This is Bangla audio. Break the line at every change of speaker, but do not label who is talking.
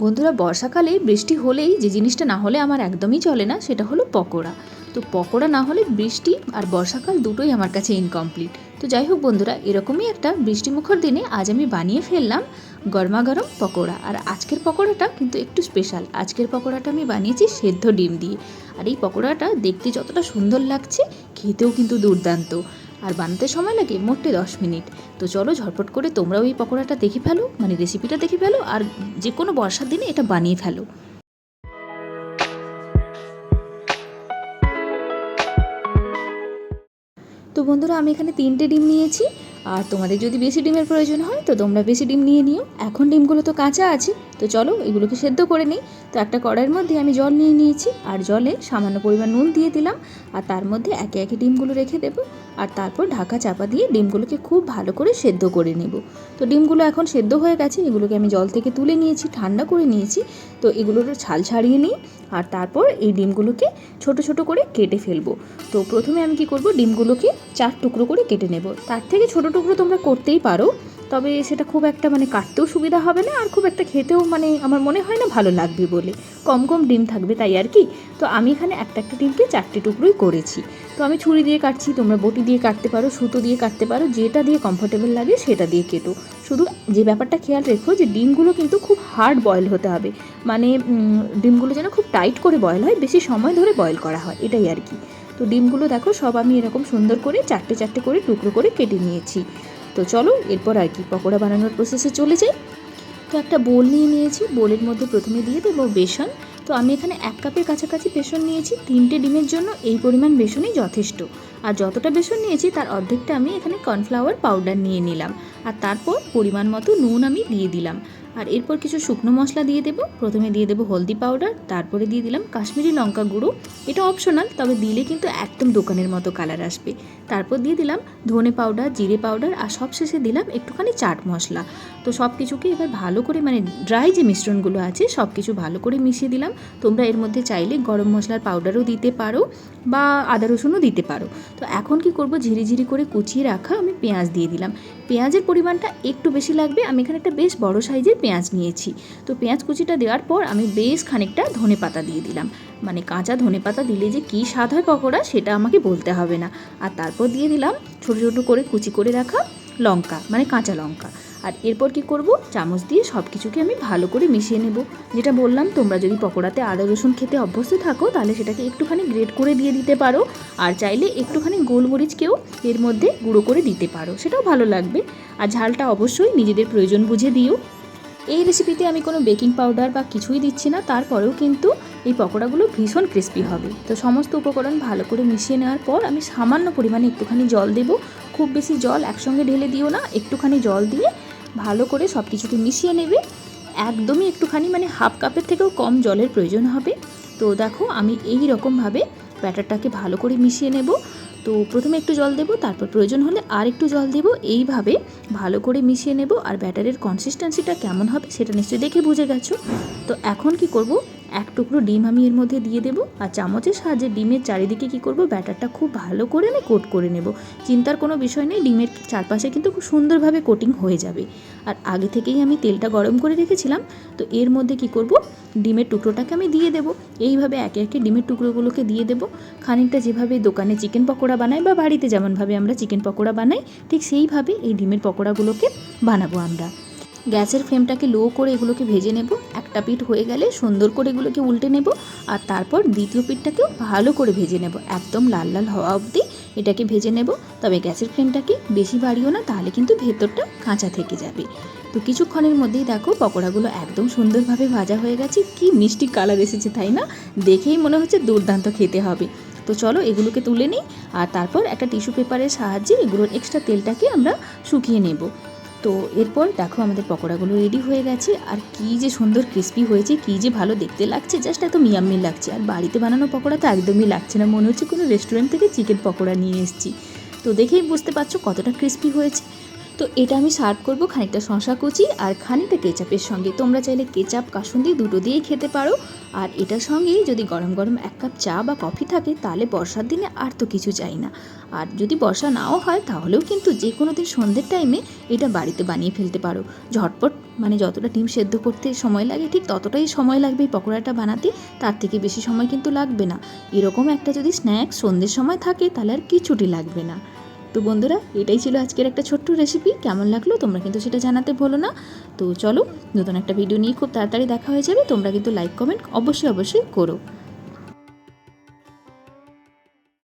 বন্ধুরা, বর্ষাকালে বৃষ্টি হলেই যে জিনিসটা না হলে আমার একদমই চলে না, সেটা হলো পকোড়া। তো পকোড়া না হলে বৃষ্টি আর বর্ষাকাল দুটোই আমার কাছে ইনকমপ্লিট তো যাই হোক বন্ধুরা, এরকমই একটা বৃষ্টিমুখর দিনে আজ আমি বানিয়ে ফেললাম গরমা গরম পকোড়া। আর আজকের পকোড়াটা কিন্তু একটু স্পেশাল আজকের পকোড়াটা আমি বানিয়েছি সেদ্ধ ডিম দিয়ে। আর এই পকোড়াটা দেখতে যতটা সুন্দর লাগছে, খেতেও কিন্তু দুর্দান্ত। আর বানাতে সময় লাগে মোটে দশ মিনিট। তো চলো ঝটপট করে তোমরাও এই পকোড়াটা দেখে ফেলো মানে রেসিপিটা দেখে ফেলো, আর যে কোনো বর্ষার দিনে এটা বানিয়ে ফেলো। তো বন্ধুরা, আমি এখানে তিনটে ডিম নিয়েছি, আর তোমাদের যদি বেশি ডিমের প্রয়োজন হয়, তো তোমরা বেশি ডিম নিয়ে নিও। এখন ডিমগুলো তো কাঁচা আছে তো চলো এগুলোকে সেদ্ধ করে নিই। তো একটা কড়াইয়ের মধ্যে আমি জল নিয়ে নিয়েছি, আর জলে সামান্য পরিমাণ নুন দিয়ে দিলাম, আর তার মধ্যে একে একে ডিমগুলো রেখে দেবো, আর তারপর ঢাকা চাপা দিয়ে ডিমগুলোকে খুব ভালো করে সেদ্ধ করে নেব। তো ডিমগুলো এখন সেদ্ধ হয়ে গেছে, এগুলোকে আমি জল থেকে তুলে নিয়েছি, ঠান্ডা করে নিয়েছি। তো এগুলোর ছাল ছাড়িয়ে নিই, আর তারপর এই ডিমগুলোকে ছোট ছোট করে কেটে ফেলব। তো প্রথমে আমি কি করব, ডিমগুলোকে চার টুকরো করে কেটে নেব। তার থেকে ছোট টুকরো তোমরা করতেই পারো। তবে সেটা খুব একটা মানে কাটতেও সুবিধা হবে না আর খুব একটা খেতেও মানে আমার মনে হয় না ভালো লাগবে বলে। কম কম ডিম থাকবে তাই আর কি। তো আমি এখানে একটা একটা ডিমকে চারটে টুকরোই করেছি। তো আমি ছুরি দিয়ে কাটছি, তোমরা বটি দিয়ে কাটতে পারো, সুতো দিয়ে কাটতে পারো, যেটা দিয়ে কমফোর্টেবল লাগে সেটা দিয়ে কেটো। শুধু যে ব্যাপারটা খেয়াল রেখো যে ডিমগুলো কিন্তু খুব হার্ড বয়েল হতে হবে। মানে ডিমগুলো যেন খুব টাইট করে বয়েল হয়, বেশি সময় ধরে বয়েল করা হয়, এটাই আর কি। তো ডিমগুলো দেখো সব আমি এরকম সুন্দর করে চারটে চারটে করে টুকরো করে কেটে নিয়েছি। তো চলো, এরপর আর কি পকোড়া বানানোর প্রসেসে চলে যাই। তো একটা বোল নিয়ে নিয়েছি, বোলের মধ্যে প্রথমে দিয়ে দেবো বেসন। তো আমি এখানে এক কাপের কাছাকাছি বেসন নিয়েছি, তিনটে ডিমের জন্য এই পরিমাণ বেসনই যথেষ্ট। আর যতটা বেসন নিয়েছি, তার অর্ধেকটা আমি এখানে কর্নফ্লাওয়ার পাউডার নিয়ে নিলাম। আর তারপর পরিমাণ মতো নুন আমি দিয়ে দিলাম। আর এরপর কিছু শুকনো মশলা দিয়ে দেবো। প্রথমে দিয়ে দেবো হলদি পাউডার, তারপরে দিয়ে দিলাম কাশ্মীরি লঙ্কা গুঁড়ো। এটা অপশনাল তবে দিলে কিন্তু একদম দোকানের মতো কালার আসবে। তারপর দিয়ে দিলাম ধনে পাউডার, জিরে পাউডার আর সবশেষে দিলাম একটুখানি চাট মশলা। তো সব কিছুকে এবার ভালো করে মানে ড্রাই যে মিশ্রণগুলো আছে সব কিছু ভালো করে মিশিয়ে দিলাম। তোমরা এর মধ্যে চাইলে গরম মশলার পাউডারও দিতে পারো বা আদা রসুনও দিতে পারো। তো এখন কি করব? ঝিরিঝিরি করে কুচিয়ে রাখা আমি পেঁয়াজ দিয়ে দিলাম। পেঁয়াজের পরিমাণটা একটু বেশি লাগবে। আমি এখানে একটা বেশ বড় সাইজের পেঁয়াজ নিয়েছি। তো পেঁয়াজ কুচিটা দেওয়ার পর আমি বেশ খানিকটা ধনে পাতা দিয়ে দিলাম। মানে কাঁচা ধনে পাতা দিলে যে কী স্বাদ হয় পকোড়া সেটা আমাকে বলতে হবে না। আর তারপর দিয়ে দিলাম ছোটো ছোটো করে কুচি করে রাখা লঙ্কা মানে কাঁচা লঙ্কা। আর এরপর কি করব? চামচ দিয়ে সব কিছুকে আমি ভালো করে মিশিয়ে নেব। যেটা বললাম, তোমরা যদি পকোড়াতে আদা রসুন খেতে অভ্যস্ত থাকো, তাহলে সেটাকে একটুখানি গ্রেট করে দিয়ে দিতে পারো। আর চাইলে একটুখানি গোলমরিচকেও এর মধ্যে গুঁড়ো করে দিতে পারো। সেটাও ভালো লাগবে। আর ঝালটা অবশ্যই নিজেদের প্রয়োজন বুঝে দিও। এই রেসিপিতে আমি কোনো বেকিং পাউডার বা কিছুই দিচ্ছি না, তারপরেও কিন্তু এই পকোড়াগুলো ভীষণ ক্রিস্পি হবে। তো সমস্ত উপকরণ ভালো করে মিশিয়ে নেওয়ার পর আমি সামান্য পরিমাণে একটুখানি জল দেব। খুব বেশি জল একসঙ্গে ঢেলে দিও না, একটুখানি জল দিয়ে ভালো করে সব কিছুকে মিশিয়ে নেবে। একদমই একটুখানি মানে হাফ কাপের থেকেও কম জলের প্রয়োজন হবে। তো দেখো আমি এই রকমভাবে ব্যাটারটাকে ভালো করে মিশিয়ে নেব। তো প্রথমে একটু জল দেব, তারপর প্রয়োজন হলে আর একটু জল দেব। এইভাবে ভালো করে মিশিয়ে নেব, আর ব্যাটারের কনসিস্টেন্সিটা কেমন হবে সেটা নিশ্চয়ই দেখে বুঝে গেছো। তো এখন কি করব? এক টুকরো ডিম আমি এর মধ্যে দিয়ে দেবো আর চামচের সাহায্যে ডিমের চারিদিকে কি করব? ব্যাটারটা খুব ভালো করে আমি কোট করে নেব। চিন্তার কোনো বিষয় নেই, ডিমের চারপাশে কিন্তু খুব সুন্দরভাবে কোটিং হয়ে যাবে। আর আগে থেকেই আমি তেলটা গরম করে রেখেছিলাম, তো এর মধ্যে কি করব? ডিমের টুকরোটাকে আমি দিয়ে দেবো। এইভাবে একে একে ডিমের টুকরোগুলোকে দিয়ে দেবো। খানিকটা যেভাবে দোকানে চিকেন পকোড়া বানাই বা বাড়িতে যেমনভাবে আমরা চিকেন পকোড়া বানাই, ঠিক সেইভাবে এই ডিমের পকোড়াগুলোকে বানাবো আমরা। গ্যাসের ফ্লেমটাকে লো করে এগুলোকে ভেজে নেব। একটা পিঠ হয়ে গেলে সুন্দর করে এগুলোকে উল্টে নেব আর তারপর দ্বিতীয় পিঠটাকেও ভালো করে ভেজে নেব। একদম লাল লাল হওয়া অবধি এটাকে ভেজে নেব। তবে গ্যাসের ফ্লেমটাকে বেশি বাড়িও না, তাহলে কিন্তু ভেতরটা কাঁচা থেকে যাবে। তো কিছুক্ষণের মধ্যেই দেখো পকোড়াগুলো একদম সুন্দরভাবে ভাজা হয়ে গেছে। কি মিষ্টি কালার এসেছে, তাই না? দেখেই মনে হচ্ছে দুর্দান্ত খেতে হবে। তো চলো এগুলোকে তুলে নিই আর তারপর একটা টিস্যু পেপারের সাহায্যে এগুলোর এক্সট্রা তেলটাকে আমরা শুকিয়ে নেব। তো এরপর দেখো আমাদের পকোড়াগুলো রেডি হয়ে গেছে। আর কি যে সুন্দর ক্রিস্পি হয়েছে, কি যে ভালো দেখতে লাগছে জাস্ট এত মিয়াম্মি লাগছে। আর বাড়িতে বানানো পকোড়া তো একদমই লাগছে না। মনে হচ্ছে কোনো রেস্টুরেন্ট থেকে চিকেন পকোড়া নিয়ে এসেছি। তো দেখেই বুঝতে পারছ কতটা ক্রিস্পি হয়েছে। তো এটা আমি সার্ভ করব খানিকটা শশা কুচি আর খানিকটা কেচাপের সঙ্গে তোমরা চাইলে কেচাপ, কাসুন্দি দুটো দিয়েই খেতে পারো। আর এটার সঙ্গে যদি গরম গরম এক কাপ চা বা কফি থাকে, তাহলে বর্ষার দিনে আর তো কিছু চাই না। আর যদি বর্ষা নাও হয়, তাহলেও কিন্তু যে কোনো দিন সন্ধ্যের টাইমে এটা বাড়িতে বানিয়ে ফেলতে পারো। ঝটপট মানে যতটা ডিম সেদ্ধ করতে সময় লাগে, ঠিক ততটাই সময় লাগবে এই পকোড়াটা বানাতে। তার থেকে বেশি সময় কিন্তু লাগবে না। এরকম একটা যদি স্ন্যাক্স সন্ধ্যের সময় থাকে, তাহলে আর কিছুটি লাগবে না। তো বন্ধুরা, এটাই ছিল আজকের একটা ছোট্ট রেসিপি কেমন লাগল তোমরা কিন্তু সেটা জানাতে ভুলো না। তো চলো, নতুন একটা ভিডিও নিয়ে খুব তাড়াতাড়ি দেখা হয়ে যাবে। তোমরা কিন্তু লাইক কমেন্ট অবশ্যই অবশ্যই করো।